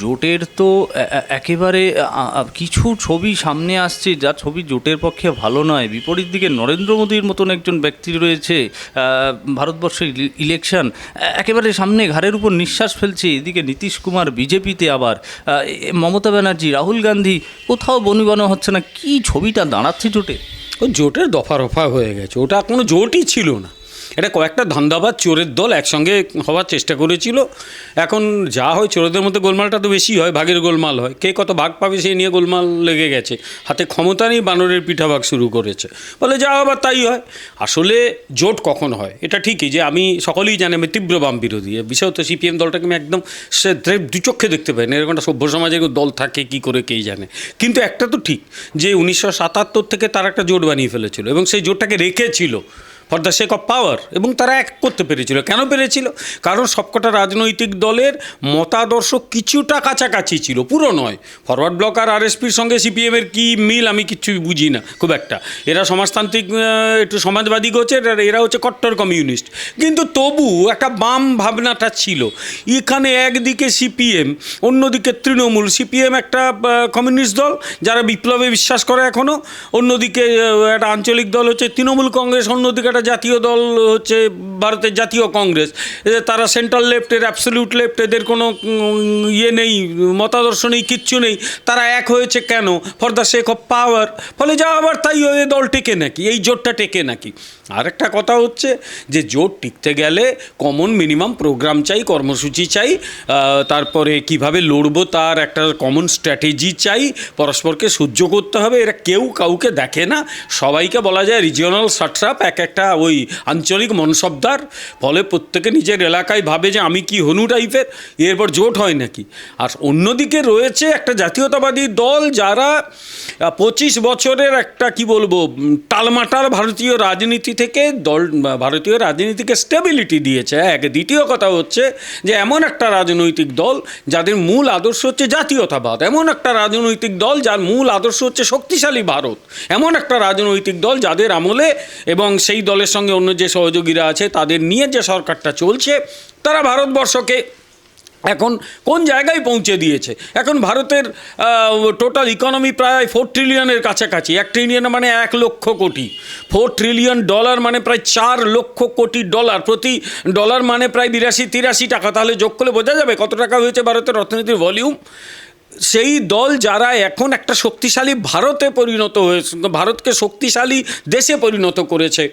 জোটের তো একেবারে কিছু ছবি সামনে আসছে যা ছবি জোটের পক্ষে ভালো নয়। বিপরীত দিকে নরেন্দ্র মোদীর মতন একজন ব্যক্তি রয়েছে ভারতবর্ষের ইলেকশন। একেবারে সামনে ঘাড়ের উপর নিঃশ্বাস ফেলছে। এদিকে নীতিশ কুমার বিজেপিতে আবার মমতা ব্যানার্জি, রাহুল গান্ধী, কোথাও বনিবনা হচ্ছে না। কি ছবিটা দাঁড়াচ্ছে জোটে? ও জোটের দফা রফা হয়ে গেছে। ওটা কোনো জোটই ছিল না। এটা কয়েকটা ধান্দাবাজ চোরের দল একসঙ্গে হওয়ার চেষ্টা করেছিল। এখন যা হয় চোরদের মধ্যে গোলমালটা তো বেশি হয়, ভাগের গোলমাল হয়। কে কত ভাগ পাবে সেই নিয়ে গোলমাল লেগে গেছে। হাতে ক্ষমতা নেই, বানরের পিঠাভাগ শুরু করেছে। বলে যা আবার তাই হয়। আসলে জোট কখন হয়? এটা ঠিকই যে আমি সকলেই জানি আমি তীব্র বাম বিরোধী। বিশেষত সিপিএম দলটাকে আমি একদম সে দু চক্ষে দেখতে পাই না। এরকম একটা সভ্য সমাজে দল থাকে, কি করে কেই জানে। কিন্তু একটা তো ঠিক যে উনিশশো সাতাত্তর থেকে তার একটা জোট বানিয়ে ফেলেছিল এবং সেই জোটটাকে রেখেছিল। For the sake of power এবং তারা এক করতে পেরেছিল। কেন পেরেছিল? কারণ সবকটা রাজনৈতিক দলের মতাদর্শ কিছুটা কাছাকাছি ছিল, পুরো নয়। ফরওয়ার্ড ব্লক আর আরএসপির সঙ্গে সিপিএমের কি মিল আমি কিচ্ছু বুঝি না, খুব একটা। এরা সমাজতান্ত্রিক একটু সমাজবাদী গোছের আর এরা হচ্ছে কট্টর কমিউনিস্ট। কিন্তু তবু একটা বাম ভাবনাটা ছিল। এখানে একদিকে সিপিএম অন্যদিকে তৃণমূল। সিপিএম একটা কমিউনিস্ট দল, যারা বিপ্লবে বিশ্বাস করে এখনও অন্যদিকে একটা আঞ্চলিক দল হচ্ছে তৃণমূল কংগ্রেস, অন্যদিকে একটা জাতীয় দল হচ্ছে ভারতের জাতীয় কংগ্রেস। তারা সেন্ট্রাল লেফটের অ্যাবসলিউট লেফট এদের কোনো ইয়ে নেই, মতাদর্শ নেই, কিচ্ছু নেই। তারা এক হয়েছে কেন? For the sake of power ফলে যা আবার তাই ওই দল টেকে নাকি, এই জোটটা টেকে নাকি। আরেকটা কথা হচ্ছে যে জোট টিকতে গেলে কমন মিনিমাম প্রোগ্রাম চাই, কর্মসূচি চাই তারপরে কীভাবে লড়বো তার একটা কমন স্ট্র্যাটেজি চাই, পরস্পরকে সহ্য করতে হবে। এরা কেউ কাউকে দেখে না। সবাইকে বলা যায় রিজিওনাল সাট্রাপ এক একটা ওই আঞ্চলিক মনসবদার ফলে প্রত্যেকে নিজের এলাকায় ভাবে যে আমি কি হনু টাইপের, এরপর জোট হয় নাকি। আর অন্যদিকে রয়েছে একটা জাতীয়তাবাদী দল যারা পঁচিশ বছরের একটা কি বলব উম, টালমাটাল ভারতীয় রাজনীতি থেকে দল ভারতীয় রাজনীতিকে স্টেবিলিটি দিয়েছে। এক দ্বিতীয় কথা হচ্ছে যে এমন একটা রাজনৈতিক দল যাদের মূল আদর্শ হচ্ছে জাতীয়তাবাদ। এমন একটা রাজনৈতিক দল যার মূল আদর্শ হচ্ছে শক্তিশালী ভারত। এমন একটা রাজনৈতিক দল যাদের আমলে এবং সেই দলের সঙ্গে অন্য যে সহযোগীরা আছে তাদের নিয়ে যে সরকারটা চলছে তারা ভারতবর্ষকে এখন কোন জায়গায় পৌঁছে দিয়েছে? এখন ভারতের টোটাল ইকোনমি প্রায় ফোর ট্রিলিয়নের কাছাকাছি। এক ট্রিলিয়ন মানে এক lakh crore. Four trillion dollar মানে প্রায় চার লক্ষ কোটি ডলার প্রতি ডলার মানে প্রায় বিরাশি তিরাশি টাকা। তাহলে যোগ করলে বোঝা যাবে কত টাকা হয়েছে ভারতের অর্থনীতির ভলিউম সেই দল যারা এখন একটা শক্তিশালী ভারতে পরিণত হয়েছে, ভারতকে শক্তিশালী দেশে পরিণত করেছে।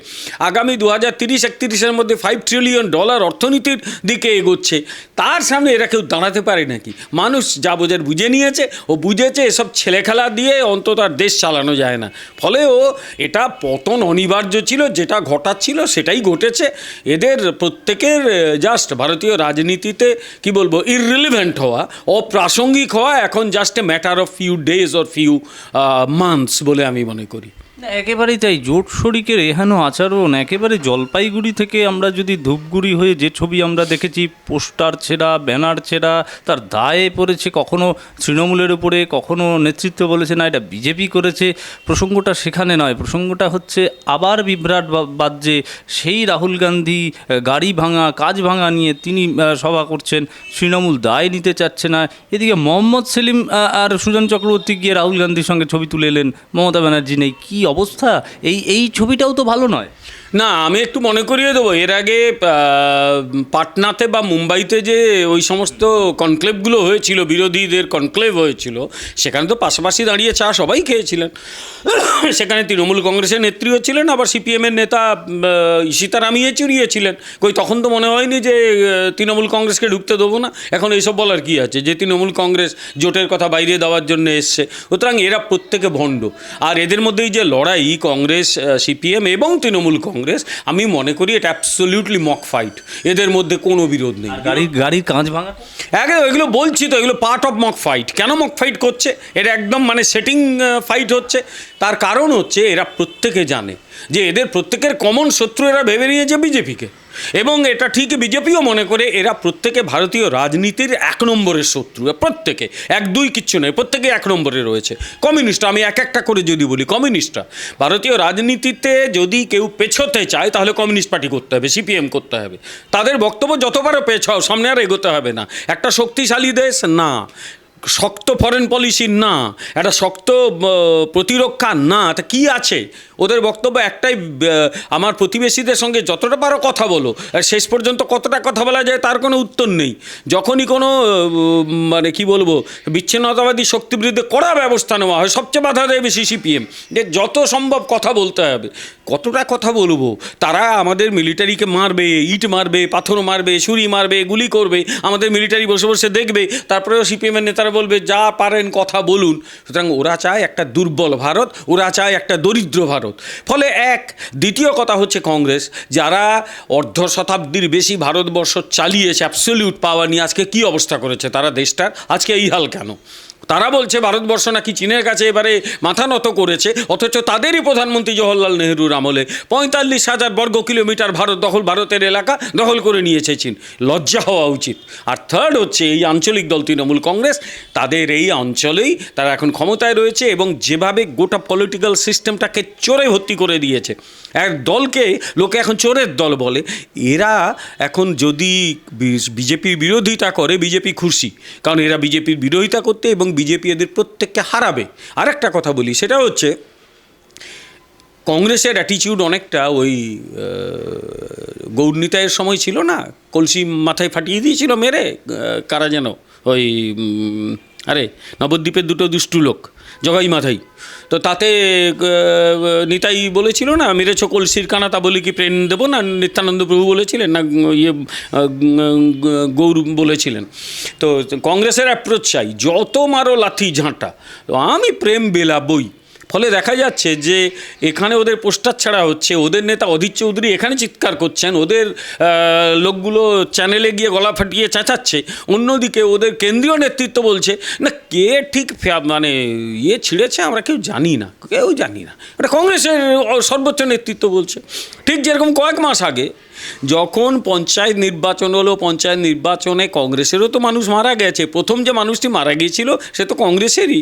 আগামী দু হাজার তিরিশ একত্রিশের মধ্যে ফাইভ ট্রিলিয়ন ডলার অর্থনীতির দিকে এগোচ্ছে। তার সামনে এরা কেউ দাঁড়াতে পারে নাকি? মানুষ যা বোঝার বুঝে নিয়েছে, ও বুঝেছে এসব ছেলে খেলা দিয়ে অন্তত আর দেশ চালানো যায় না। ফলে ও এটা পতন অনিবার্য ছিল, যেটা ঘটাচ্ছিল সেটাই ঘটেছে। এদের প্রত্যেকের জাস্ট ভারতীয় রাজনীতিতে কি বলব ইররিলিভেন্ট হওয়া, অপ্রাসঙ্গিক হওয়া এখন just a matter of few days or few months বলে আমি মনে করি। একেবারেই তাই। জোট শরিকের এহেন আচরণ, একেবারে জলপাইগুড়ি থেকে আমরা যদি ধূপগুড়ি হয়ে যে ছবি আমরা দেখেছি, পোস্টার ছেঁড়া, ব্যানার ছেঁড়া, তার দায়ে পড়েছে, কখনো তৃণমূলের উপরে, কখনো নেতৃত্ব বলেছে, না, এটা বিজেপি করেছে, প্রসঙ্গটা সেখানে নয়। প্রসঙ্গটা হচ্ছে আবার বিভ্রাট বাজ্যে সেই রাহুল গান্ধী গাড়ি ভাঙা, কাজ ভাঙা নিয়ে তিনি সভা করছেন, তৃণমূল দায় নিতে চাচ্ছে না। এদিকে মোহাম্মদ সেলিম আর সুজন চক্রবর্তী গিয়ে রাহুল গান্ধীর সঙ্গে ছবি তুলে এলেন, মমতা ব্যানার্জি নেই, কি অবস্থা এই এই ছবিটাও তো ভালো নয়। না আমি একটু মনে করিয়ে দেবো। এর আগে পাটনাতে বা মুম্বাইতে যে ওই সমস্ত কনক্লেভগুলো হয়েছিল বিরোধীদের কনক্লেভ হয়েছিল সেখানে তো পাশাপাশি দাঁড়িয়ে চা সবাই খেয়েছিলেন। সেখানে তৃণমূল কংগ্রেসের নেত্রীও ছিলেন আবার সিপিএমের নেতা আহ, সীতারাম ইয়েচুরিয়ে ছিলেন কই তখন তো মনে হয়নি যে তৃণমূল কংগ্রেসকে ঢুকতে দেবো না। এখন এইসব বলার কি আছে? যে তৃণমূল কংগ্রেস জোটের কথা বাইরে দেওয়ার জন্য এসছে। সুতরাং এরা প্রত্যেকে ভণ্ড। আর এদের মধ্যেই যে লড়াই কংগ্রেস সিপিএম এবং তৃণমূল কংগ্রেস আমি মনে করি এটা অ্যাবসলিউটলি মক ফাইট এদের মধ্যে কোনো বিরোধ নেই। গাড়ির গাড়ির কাঁচ ভাঙা? একে ওইগুলো বলছি তো এগুলো পার্ট অফ মক ফাইট কেন মক ফাইট করছে? এটা একদম মানে সেটিং ফাইট হচ্ছে। তার কারণ হচ্ছে এরা প্রত্যেকে জানে যে এদের প্রত্যেকের কমন শত্রু এরা ভেবে নিয়েছে বিজেপিকে। এবং এটা ঠিক বিজেপিও মনে করে, এরা প্রত্যেকে ভারতীয় রাজনীতির এক নম্বরের শত্রু প্রত্যেকে, এক দুই কিচ্ছু নয়, প্রত্যেকে এক নম্বরে রয়েছে। কমিউনিস্ট আমি এক একটা করে যদি বলি, কমিউনিস্টরা, ভারতীয় রাজনীতিতে যদি কেউ পেছোতে চায়, তাহলে কমিউনিস্ট পার্টি করতে হবে, সিপিএম করতে হবে। তাদের বক্তব্য যতবারও পেছাও, সামনে আর এগোতে হবে না। একটা শক্তিশালী দেশ? না। শক্ত ফরেন পলিসি না, একটা শক্ত প্রতিরক্ষা না, তা কি আছে? ওদের বক্তব্য একটাই আমার প্রতিবেশীদের সঙ্গে যতটা পারো কথা বলো, আর শেষ পর্যন্ত কতটা কথা বলা যায় তার কোনো উত্তর নেই। যখনই কোনো মানে কি বলব, বিচ্ছিন্নতাবাদী শক্তি বিরুদ্ধে কড়া ব্যবস্থা নেওয়া হয়, সবচেয়ে বাধা দেয় বেশি সিপিএম যে যত সম্ভব কথা বলতে হবে। কতটা কথা বলব? তারা আমাদের মিলিটারিকে মারবে, ইট মারবে, পাথর মারবে, ছুরি মারবে, গুলি করবে, আমাদের মিলিটারি বসে বসে দেখবে, তারপরেও সিপিএমের নেতারা বলবে, যা পারেন কথা বলুন। সুতরাং ওরা চায় একটা দুর্বল ভারত, ওরা চায় একটা দরিদ্র ভারত। ফলে এক, দ্বিতীয় কথা হচ্ছে কংগ্রেস। যারা অর্ধ শতাব্দীর বেশি ভারতবর্ষ চালিয়েছে অ্যাবসলিউট পাওয়া নিয়ে আজকে কি অবস্থা করেছে তারা দেশটার? আজকে এই হাল কেন? তারা বলছে ভারতবর্ষ নাকি চীনের কাছে এবারে মাথা নত করেছে, অথচ তাদেরই প্রধানমন্ত্রী জওহরলাল নেহরুর আমলে পঁয়তাল্লিশ হাজার বর্গ কিলোমিটার ভারত দখল ভারতের এলাকা দখল করে নিয়েছে চীন। লজ্জা হওয়া উচিত। আর থার্ড হচ্ছে এই আঞ্চলিক দল তৃণমূল কংগ্রেস। তাদের এই অঞ্চলেই তারা এখন ক্ষমতায় রয়েছে এবং যেভাবে গোটা পলিটিক্যাল সিস্টেমটাকে চোরে ভর্তি করে দিয়েছে। এক দলকে লোকে এখন চোরের দল বলে। এরা এখন যদি বিজেপির বিরোধিতা করে, বিজেপি খুশি। কারণ এরা বিজেপির বিরোধিতা করতে এবং বিজেপি এদের প্রত্যেককে হারাবে। আরেকটা কথা বলি, সেটা হচ্ছে কংগ্রেসের অ্যাটিচিউড অনেকটা ওই গৌরনীতায়ের সময় ছিল না? কলসি মাথায় ফাটিয়ে দিয়েছিল মেরে কারা যেন ওই আরে, নবদ্বীপের দুটো দুষ্টু লোক, জগাই মাথাই। তো তাতে নিতাই বলেছিল না, মেরেছ কলসির কানা, তা বলে কি প্রেম দেবো না? নিত্যানন্দ প্রভু বলেছিলেন না ইয়ে গৌর বলেছিলেন। তো কংগ্রেসের অ্যাপ্রোচ চাই, যত মারো লাথি ঝাঁটা, তো আমি প্রেম বেলাবই। ফলে দেখা যাচ্ছে যে এখানে ওদের পোস্টার ছাড়া হচ্ছে, ওদের নেতা অধীর চৌধুরী এখানে চিৎকার করছেন, ওদের লোকগুলো চ্যানেলে গিয়ে গলা ফাটিয়ে চেঁচাচ্ছে, অন্যদিকে ওদের কেন্দ্রীয় নেতৃত্ব বলছে, না, কে ঠিক মানে ইয়ে ছিঁড়েছে আমরা কেউ জানি না, কেউ জানি না। এটা কংগ্রেসের সর্বোচ্চ নেতৃত্ব বলছে। ঠিক যেরকম কয়েক মাস আগে যখন পঞ্চায়েত নির্বাচন হলো, পঞ্চায়েত নির্বাচনে কংগ্রেসেরও তো মানুষ মারা গেছে, প্রথম যে মানুষটি মারা গিয়েছিল সে তো কংগ্রেসেরই।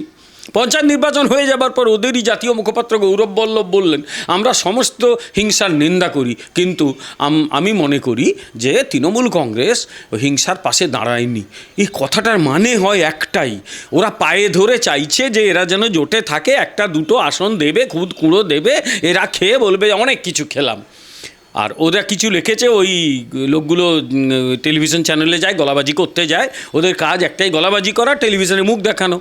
পঞ্চায়েত নির্বাচন হয়ে যাবার পর ওদেরই জাতীয় মুখপাত্র গৌরব বল্লভ বললেন, আমরা সমস্ত হিংসার নিন্দা করি, কিন্তু আম- মনে করি যে তৃণমূল কংগ্রেস হিংসার পাশে দাঁড়ায়নি। এই কথাটার মানে হয় একটাই, ওরা পায়ে ধরে চাইছে যে এরা যেন জোটে থাকে, একটা দুটো আসন দেবে, খুদ কুঁড়ো দেবে, এরা খেয়ে বলবে, অনেক কিছু খেলাম। আর ওরা কিছু লিখেছে, ওই লোকগুলো টেলিভিশন চ্যানেলে যায়, গলাবাজি করতে যায়। ওদের কাজ একটাই, গলাবাজি করা, টেলিভিশনে মুখ দেখানো।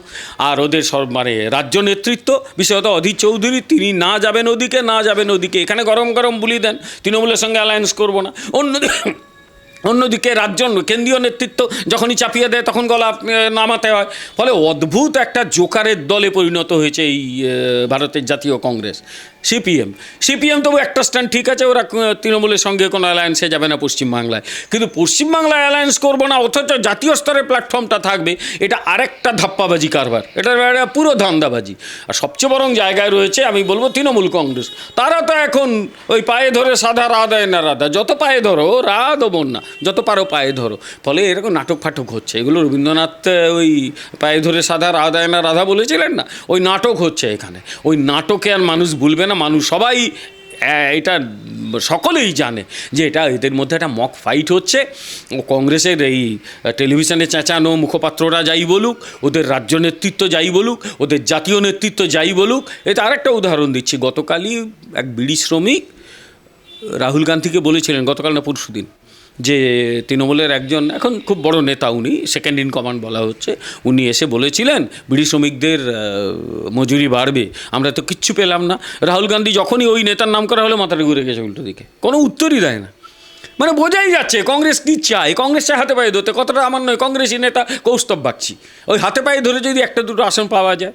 আর ওদের সব মানে রাজ্য নেতৃত্ব, বিশেষত অধীর চৌধুরী, তিনি না যাবেন ওদিকে, না যাবেন ওদিকে। এখানে গরম গরম বুলি দেন, তৃণমূলের সঙ্গে অ্যালায়েন্স করব না। অন্যদিকে অন্যদিকে রাজ্য, কেন্দ্রীয় নেতৃত্ব যখনই চাপিয়ে দেয়, তখন গলা নামাতে হয়। ফলে অদ্ভুত একটা জোকারের দলে পরিণত হয়েছে এই ভারতের জাতীয় কংগ্রেস। সিপিএম। সিপিএম তবু একটা স্ট্যান্ড ঠিক আছে, ওরা তৃণমূলের সঙ্গে কোনো অ্যালায়েন্সে যাবে না পশ্চিমবাংলায়। কিন্তু পশ্চিমবাংলায় অ্যালায়েন্স করব না, অথচ জাতীয় স্তরের প্ল্যাটফর্মটা থাকবে, এটা আরেকটা ধাপ্পাবাজি কারবার। এটা পুরো ধান্দাবাজি। আর সবচেয়ে বরং জায়গায় রয়েছে, আমি বলব তৃণমূল কংগ্রেস। তারা তো এখন ওই পায়ে ধরে সাদা রাধা না রাধা, যত পায়ে ধরো রাধ বোন না যত পারো পায়ে ধরো। ফলে এরকম নাটক ফাটক হচ্ছে। এগুলো রবীন্দ্রনাথ ওই পায়ে ধরে সাদা রাধা না রাধা বলেছিলেন না? ওই নাটক হচ্ছে এখানে। ওই নাটকে আর মানুষ ভুলবে না, মানুষ সবাই এটা সকলেই জানে যে এটা, এদের মধ্যে একটা মক ফাইট হচ্ছে। ও কংগ্রেসের এই টেলিভিশনে চেঁচানো মুখপাত্ররা যাই বলুক, ওদের রাজ্য নেতৃত্ব যাই বলুক, ওদের জাতীয় নেতৃত্ব যাই বলুক এটা আরেকটা উদাহরণ দিচ্ছি। গতকালই এক বিড়ি শ্রমিক, রাহুল গান্ধীকে বলেছিলেন, গতকাল না পরশু দিন যে তৃণমূলের একজন এখন খুব বড় নেতা উনি সেকেন্ড ইন কমান্ড বলা হচ্ছে, উনি এসে বলেছিলেন, বিড়ি শ্রমিকদের মজুরি বাড়বে, আমরা তো কিচ্ছু পেলাম না। রাহুল গান্ধী যখনই ওই নেতার নাম করা হলো, মাথাটা ঘুরে গেছে উল্টো দিকে। কোনো উত্তরই দেয় না। মানে বোঝাই যাচ্ছে, কংগ্রেস কী চায়? কংগ্রেস চায় হাতে পায়ে ধরতে কতটা আমার নয়, কংগ্রেসি নেতা কৌস্তব বাগচি। ওই হাতে পায়ে ধরে যদি একটা, দুটো আসন পাওয়া যায়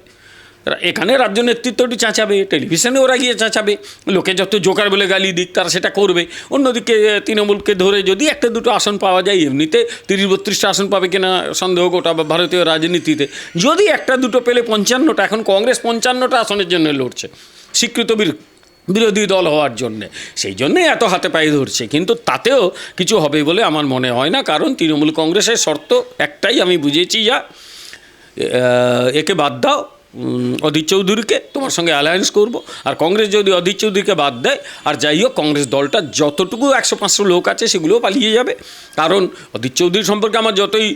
এখানে রাজ্য নেতৃত্বটি চাঁচাবে, টেলিভিশনে ওরা গিয়ে চাঁচাবে, লোকে যত জোকার বলে গালি দিক, তারা সেটা করবে। অন্যদিকে তৃণমূলকে ধরে যদি একটা দুটো আসন পাওয়া যায়, এমনিতে তিরিশ বত্রিশটা আসন পাবে কিনা সন্দেহ গোটা ভারতীয় রাজনীতিতে। যদি একটা দুটো পেলে পঞ্চান্নটা, এখন কংগ্রেস পঞ্চান্নটা আসনের জন্য লড়ছে, স্বীকৃত বীর, বিরোধী দল হওয়ার জন্যে। সেই জন্যে এত হাতে পায়ে ধরছে, কিন্তু তাতেও কিছু হবে বলে আমার মনে হয় না, কারণ তৃণমূল কংগ্রেসের শর্ত একটাই আমি বুঝেছি, যা একে বাদ দাও অধীর চৌধুরীকে তোমার সঙ্গে অ্যালায়েন্স করব। আর কংগ্রেস যদি অধীর চৌধুরীকে বাদ দেয়, আর যাই হোক কংগ্রেস দলটা যতটুকু একশো পাঁচশো লোক আছে, সেগুলোও পালিয়ে যাবে। কারণ অধীর চৌধুরী সম্পর্কে আমার যতই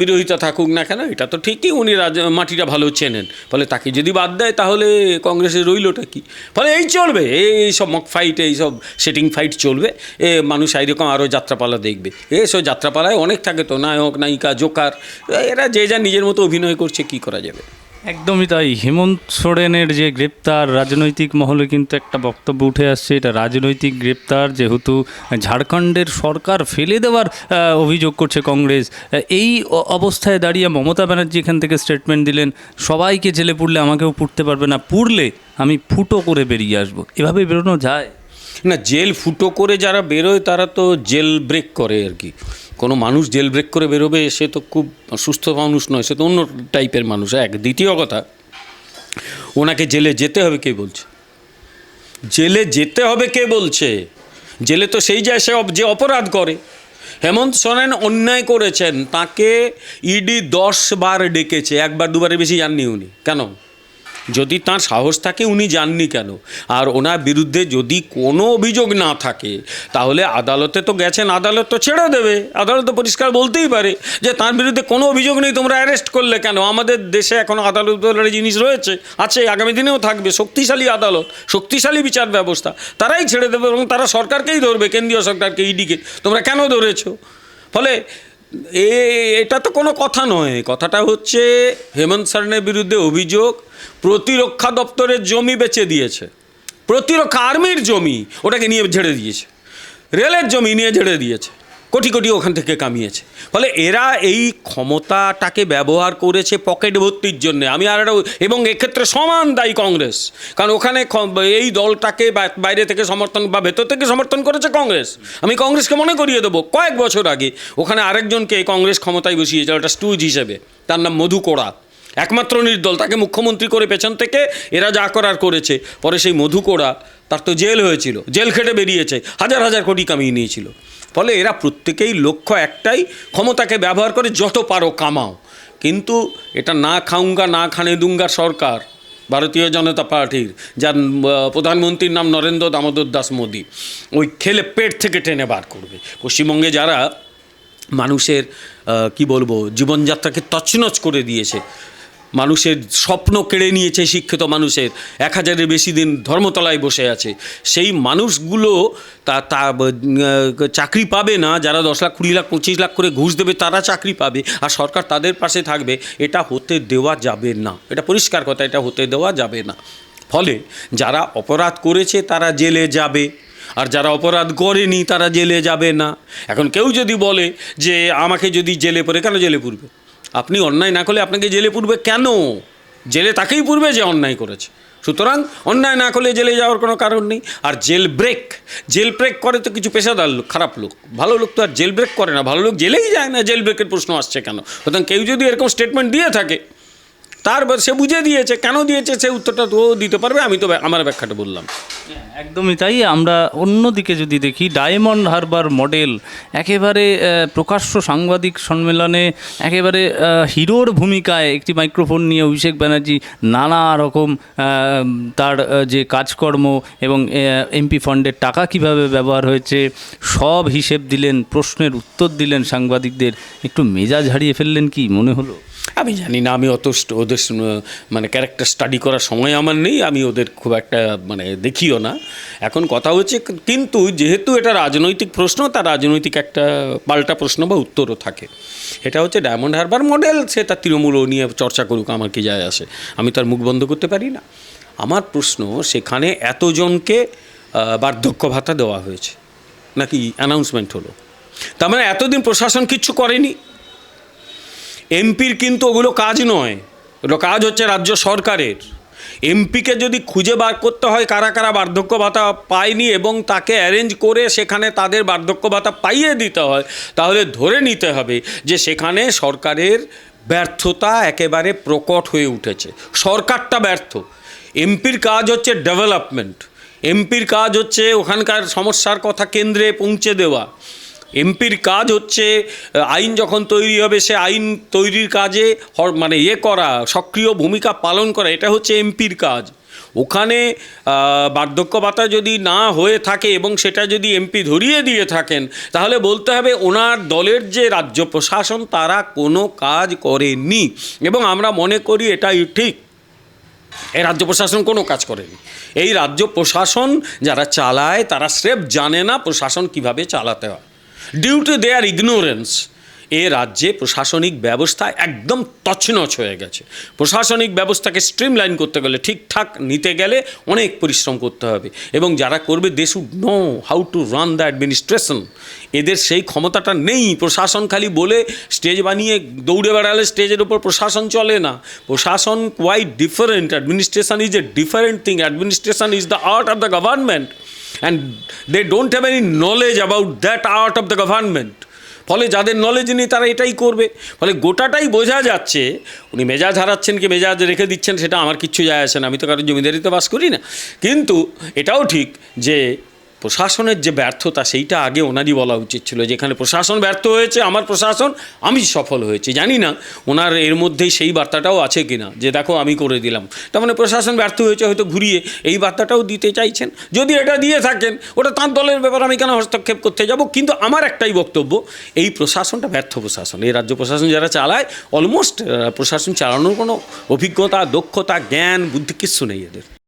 বিরোধিতা থাকুক না কেন, এটা তো ঠিকই উনি রাজ, মাটিটা ভালো চেনেন। ফলে তাকে যদি বাদ দেয়, তাহলে কংগ্রেসের রইলটা কি? ফলে এই চলবে, এই সব মক ফাইট এই সব সেটিং ফাইট চলবে। এ মানুষ এইরকম আরও যাত্রাপালা দেখবে। এসব যাত্রাপালায় অনেক থাকে তো, নায়ক, নায়িকা, জোকার, এরা যে যা নিজের মতো অভিনয় করছে, কি করা যাবে? একদমই তাই। হেমন্ত সোরেনের যে গ্রেপ্তার রাজনৈতিক মহলে কিন্তু একটা বক্তব্য উঠে আসছে। এটা রাজনৈতিক গ্রেপ্তার, যেহেতু ঝাড়খণ্ডের সরকার ফেলে দেওয়ার অভিযোগ করছে কংগ্রেস। এই অবস্থায় দাঁড়িয়ে মমতা ব্যানার্জি এখান থেকে স্টেটমেন্ট দিলেন, সবাইকে জেলে পুড়লে আমাকেও পুড়তে পারবে না, পুড়লে আমি ফুটো করে বেরিয়ে আসব। এভাবে বেরোনো যায়? না, জেল ফুটো করে যারা বেরোয় তারা তো জেল ব্রেক করে আর কি। কোনো মানুষ জেল ব্রেক করে বেরোবে, সে তো খুব সুস্থ মানুষ নয়, সে তো অন্য টাইপের মানুষ। এক, দ্বিতীয় কথা, ওনাকে জেলে যেতে হবে কে বলছে? জেলে যেতে হবে কে বলছে? জেলে তো সেই যায় সে যে অপরাধ করে। হেমন্ত সোরেন অন্যায় করেছেন, তাকে ইডি দশ বার ডেকেছে, একবার দুবারের বেশি যাননি উনি। কেন? যদি তার সাহস থাকে, উনি যাননি কেন? আর ওনার বিরুদ্ধে যদি কোনো অভিযোগ না থাকে, তাহলে আদালতে তো গেছেন, আদালত তো ছেড়ে দেবে। আদালত তো পরিষ্কার বলতেই পারে যে তার বিরুদ্ধে কোনো অভিযোগ নেই, তোমরা অ্যারেস্ট করলে কেন? আমাদের দেশে এখনও আদালত জিনিস রয়েছে, আছে, আগামী দিনেও থাকবে, শক্তিশালী আদালত, শক্তিশালী বিচার ব্যবস্থা। তারাই ছেড়ে দেবে এবং তারা সরকারকেই ধরবে, কেন্দ্রীয় সরকারকে, ইডিকে। তোমরা কেন ধরেছো? ফলে এ, এটা তো কোনো কথা নয়। কথাটা হচ্ছে হেমন্ত সোরেনের বিরুদ্ধে অভিযোগ প্রতিরক্ষা দপ্তরের জমি বেচে দিয়েছে। প্রতিরক্ষা আর্মির জমি ওটাকে নিয়ে ঝেড়ে দিয়েছে। রেলের জমি নিয়ে ঝেড়ে দিয়েছে। কোটি কোটি ওখান থেকে কামিয়েছে। ফলে এরা এই ক্ষমতাটাকে ব্যবহার করেছে পকেট ভর্তির জন্য। আমি আর একটা এবং এক্ষেত্রে সমান দায়ী কংগ্রেস। কারণ ওখানে এই দলটাকে বাইরে থেকে সমর্থন বা ভেতর থেকে সমর্থন করেছে কংগ্রেস। আমি কংগ্রেসকে মনে করিয়ে দেবো। কয়েক বছর আগে ওখানে আরেকজনকে কংগ্রেস ক্ষমতায় বসিয়েছে ওটা স্টুজ হিসেবে। তার নাম মধু কোড়া। একমাত্র নির্দল, তাকে মুখ্যমন্ত্রী করে পেছন থেকে এরা যা করার করেছে। পরে সেই মধু কোড়া তার তো জেল হয়েছিল, জেল খেটে বেরিয়েছে, হাজার হাজার কোটি কামিয়ে নিয়েছিল। ফলে এরা প্রত্যেকেই লক্ষ্য একটাই, ক্ষমতাকে ব্যবহার করে যত পারো কামাও। কিন্তু এটা না খাউঙ্গা, না খানে দুঙ্গা সরকার, ভারতীয় জনতা পার্টির, যার প্রধানমন্ত্রীর নাম নরেন্দ্র দামোদর দাস মোদী, ওই খেলে পেট থেকে টেনে বার করবে। পশ্চিমবঙ্গে যারা মানুষের কি বলব, জীবনযাত্রাকে তছনছ করে দিয়েছে মানুষের স্বপ্ন কেড়ে নিয়েছে শিক্ষিত মানুষের। এক হাজারের বেশি দিন ধর্মতলায় বসে আছে। সেই মানুষগুলো তা তা চাকরি পাবে না, যারা দশ লাখ, কুড়ি লাখ, পঁচিশ লাখ করে ঘুষ দেবে, তারা চাকরি পাবে আর সরকার তাদের পাশে থাকবে। এটা হতে দেওয়া যাবে না। এটা পরিষ্কার কথা, এটা হতে দেওয়া যাবে না। ফলে যারা অপরাধ করেছে, তারা জেলে যাবে। আর যারা অপরাধ করেনি, তারা জেলে যাবে না। এখন কেউ যদি বলে যে, আমাকে যদি জেলে পড়ে, কেন জেলে পুরবে আপনি অন্যায় না করলে আপনাকে জেলে পুরবে কেন? জেলে তাকেই পুরবে যে অন্যায় করেছে। সুতরাং অন্যায় না করলে জেলে যাওয়ার কোনো কারণ নেই। আর জেল ব্রেক জেল ব্রেক করে তো কিছু পেশাদার লোক, খারাপ লোক। ভালো লোক তো আর জেল ব্রেক করে না। ভালো লোক জেলেই যায় না, জেল ব্রেকের প্রশ্ন আসছে কেন? সুতরাং কেউ যদি এরকম স্টেটমেন্ট দিয়ে থাকে তার সে বুঝে দিয়েছে, কেন দিয়েছে, সে উত্তরটা তো ও দিতে পারবে, আমি তো আমার ব্যাখ্যাটা বললাম। একদমই তাই, আমরা অন্যদিকে যদি দেখি, ডায়মন্ড হারবার মডেল একেবারে প্রকাশ্য সাংবাদিক সম্মেলনে একেবারে হিরোর ভূমিকায় একটি মাইক্রোফোন নিয়ে অভিষেক ব্যানার্জি নানা রকম তার যে কাজকর্ম এবং এমপি ফান্ডের টাকা কীভাবে ব্যবহার হয়েছে, সব হিসেব দিলেন, প্রশ্নের উত্তর দিলেন সাংবাদিকদের, একটু মেজাজ হারিয়ে ফেললেন কি মনে হলো? আমি জানি। না, আমি অত ওদের মানে ক্যারেক্টার স্টাডি করার সময় আমার নেই, আমি ওদের খুব একটা মানে দেখিও না। এখন কথা হচ্ছে কিন্তু যেহেতু এটা রাজনৈতিক প্রশ্ন, তার রাজনৈতিক একটা পাল্টা প্রশ্ন বা উত্তরও থাকে। এটা হচ্ছে ডায়মন্ড হারবার মডেল সে তার তৃণমূল নিয়ে চর্চা করুক, আমার কি যায় আসে। আমি তার মুখ বন্ধ করতে পারি না। আমার প্রশ্ন, সেখানে এতজনকে বার্ধক্য ভাতা দেওয়া হয়েছে। নাকি অ্যানাউন্সমেন্ট হলো? তার মানে এতদিন প্রশাসন কিচ্ছু করেনি। এমপির কিন্তু ওগুলো কাজ নয়। ওগুলো কাজ হচ্ছে রাজ্য সরকারের। এমপিকে যদি খুঁজে বার করতে হয়, কারা কারা বার্ধক্য ভাতা পায়নি এবং তাকে অ্যারেঞ্জ করে সেখানে তাদের বার্ধক্য ভাতা পাইয়ে দিতে হয়, তাহলে ধরে নিতে হবে যে সেখানে সরকারের ব্যর্থতা একেবারে প্রকট হয়ে উঠেছে। সরকারটা ব্যর্থ। এমপির কাজ হচ্ছে ডেভেলপমেন্ট এমপির কাজ হচ্ছে ওখানকার সমস্যার কথা কেন্দ্রে পৌঁছে দেওয়া। এমপির কাজ হচ্ছে আইন যখন তৈরি হবে, সে আইন তৈরির কাজে মানে ইয়ে করা, সক্রিয় ভূমিকা পালন করা, এটা হচ্ছে এমপির কাজ। ওখানে বার্ধক্য ভাতা যদি না হয়ে থাকে এবং সেটা যদি এমপি ধরিয়ে দিয়ে থাকেন, তাহলে বলতে হবে ওনার দলের যে রাজ্য প্রশাসন, তারা কোনো কাজ করেনি এবং আমরা মনে করি এটাই ঠিক। এই রাজ্য প্রশাসন কোনো কাজ করেনি। এই রাজ্য প্রশাসন যারা চালায়, তারা স্রেফ জানে না প্রশাসন কীভাবে চালাতে হয়। due to their ignorance এ রাজ্যে প্রশাসনিক ব্যবস্থা একদম তছনছ হয়ে গেছে। প্রশাসনিক ব্যবস্থাকে স্ট্রিমলাইন করতে গেলে, ঠিকঠাক নিতে গেলে অনেক পরিশ্রম করতে হবে এবং যারা করবে they should know how to run the administration এদের সেই ক্ষমতাটা নেই। প্রশাসন খালি বলে স্টেজ বানিয়ে দৌড়ে বেড়ালে স্টেজের উপর প্রশাসন চলে না। প্রশাসন quite different administration is a different thing administration is the art of the government and they don't have any knowledge about that art of the government ফলে যাদের নলেজ নেই তারা এটাই করবে। ফলে গোটাটাই বোঝা যাচ্ছে, উনি মেজাজ হারাচ্ছেন কি মেজাজ রেখে দিচ্ছেন সেটা আমার কিচ্ছু যায় আসে না। আমি তো কারণ জমিদারিতে বাস করি না। কিন্তু এটাও ঠিক যে প্রশাসনের যে ব্যর্থতা, সেইটা আগে ওনারই বলা উচিত ছিল, যেখানে প্রশাসন ব্যর্থ হয়েছে, আমার প্রশাসন, আমি সফল হয়েছি। জানি না ওনার এর মধ্যেই সেই বার্তাটাও আছে কিনা, যে দেখো আমি করে দিলাম। তার মানে প্রশাসন ব্যর্থ হয়েছে, হয়তো ঘুরিয়ে এই বার্তাটাও দিতে চাইছেন। যদি এটা দিয়ে থাকেন, ওটা তাঁর দলের ব্যাপার, আমি কেন হস্তক্ষেপ করতে যাব? কিন্তু আমার একটাই বক্তব্য, এই প্রশাসনটা ব্যর্থ প্রশাসন। এই রাজ্য প্রশাসন যারা চালায় অলমোস্ট প্রশাসন চালানোর কোনো অভিজ্ঞতা, দক্ষতা, জ্ঞান, বুদ্ধি, কিচ্ছু নেই এদের।